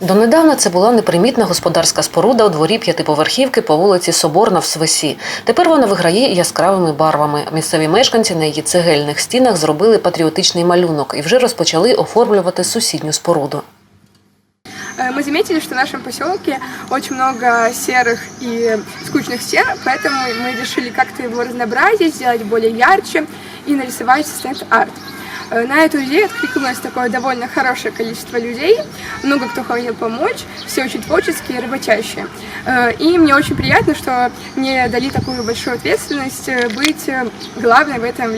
Донедавна це була непримітна господарська споруда у дворі п'ятиповерхівки по вулиці Соборна в Свисі. Тепер вона виграє яскравими барвами. Місцеві мешканці на її цегельних стінах зробили патріотичний малюнок і вже розпочали оформлювати сусідню споруду. Э, Мы заметили, что в нашем поселке очень много серых и скучных стен, поэтому мы решили как-то его разнообразить, сделать более ярче и нарисовать стенд-арт. Э, На эту идею откликнулось такое довольно хорошее количество людей, много кто хотел помочь, все очень творческие работящие. Э, И мне очень приятно, что мне дали такую большую ответственность э, быть главной в этом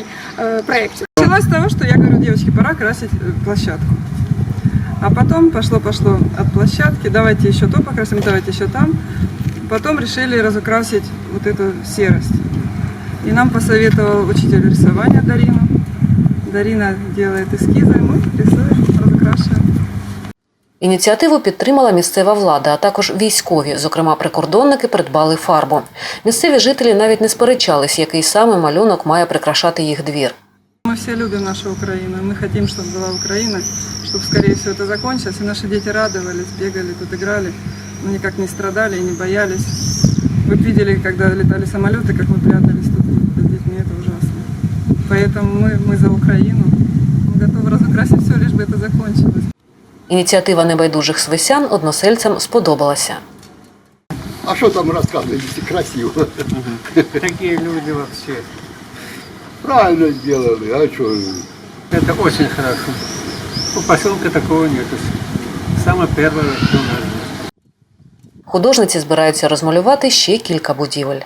проекте. Началось с того, что я говорю, девочки, пора красить площадку. А потом пошло-пошло от площадки, давайте еще то покрасим, давайте еще там. Потом решили разукрасить вот эту серость. И нам посоветовал учитель рисования Дарина. Дарина делает эскизы, мы рисуем, разукрашиваем. Ініціативу підтримала місцева влада, а також військові. Зокрема, прикордонники придбали фарбу. Місцеві жителі навіть не сперечались, який саме малюнок має прикрашати їх двір. Мы все любим нашу Украину, мы хотим, чтобы была Украина, чтобы скорее все это закончилось, и наши дети радовались, бегали, тут играли, но никак не страдали и не боялись. Вы б видели, когда летали самолеты, как мы прятались тут с детьми, это ужасно. Поэтому мы, мы за Украину, мы готовы разукрасить все, лишь бы это закончилось. Ініціатива небайдужих свисян односельцям сподобалася. А что там рассказывать, если красиво? Такие люди вообще. Правильно сделали, а что? Это очень хорошо. У поселка такого нету. Самое первое, что у нас. Художниці збираються розмалювати ще кілька будівель.